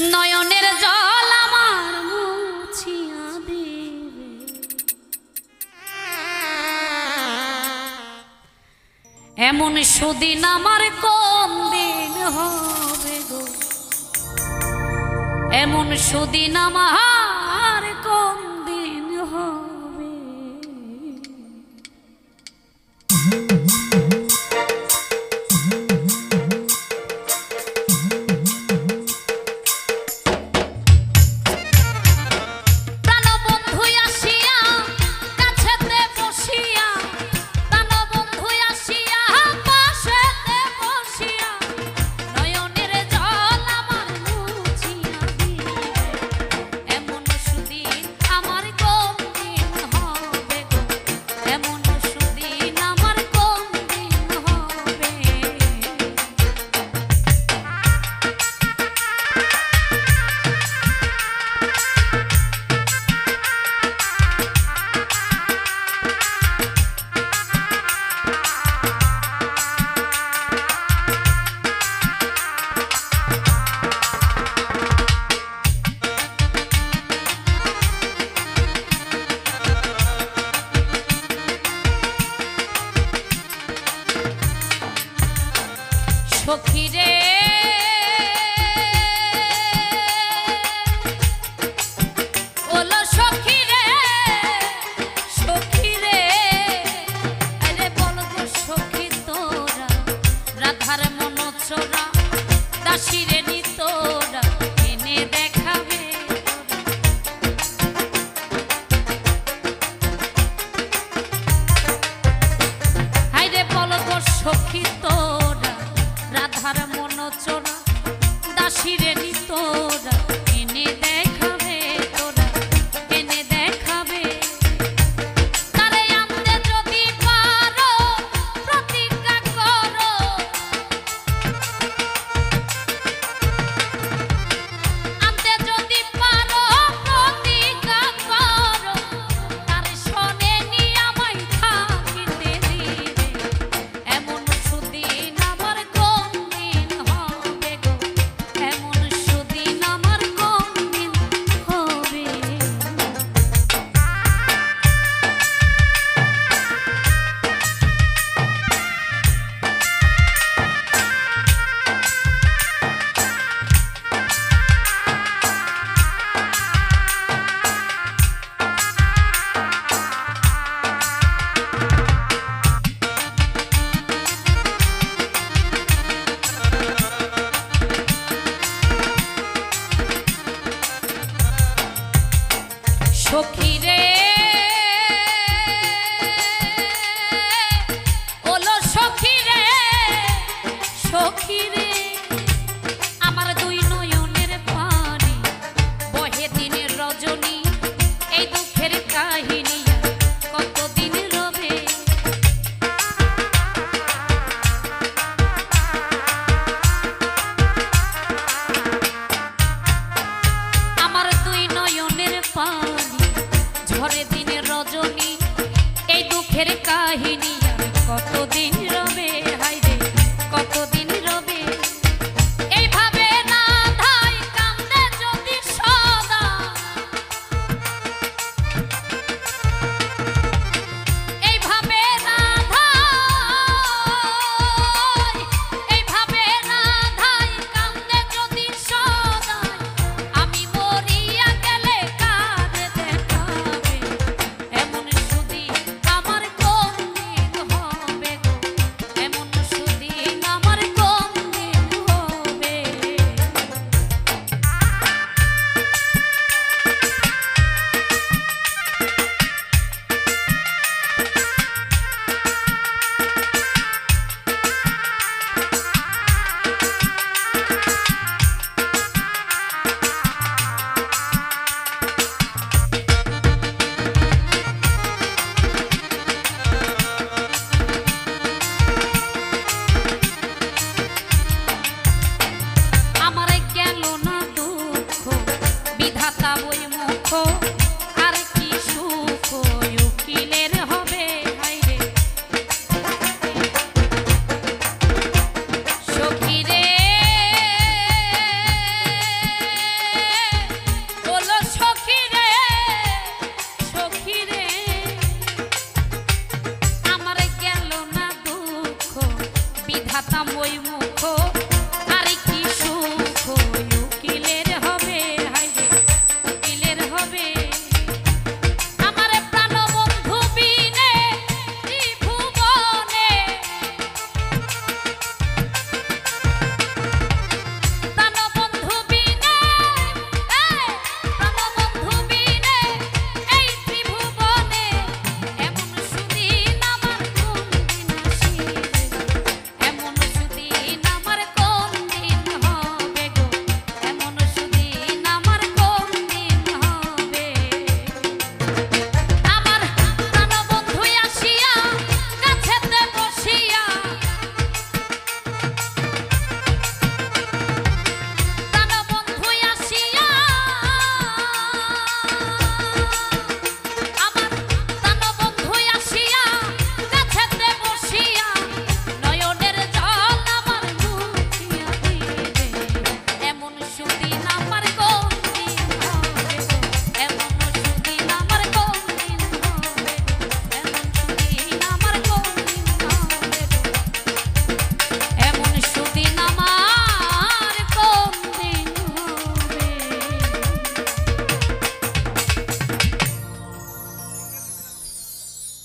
নয়নের জল আমার মুছিয়া দেবে। এমন সুদিন আমার কোন দিন হবে গো? এমন সুদিন আমার হাসিরে ঘরে দিনে রজনী এই দুঃখের কাহিনী কতদিন রজনী?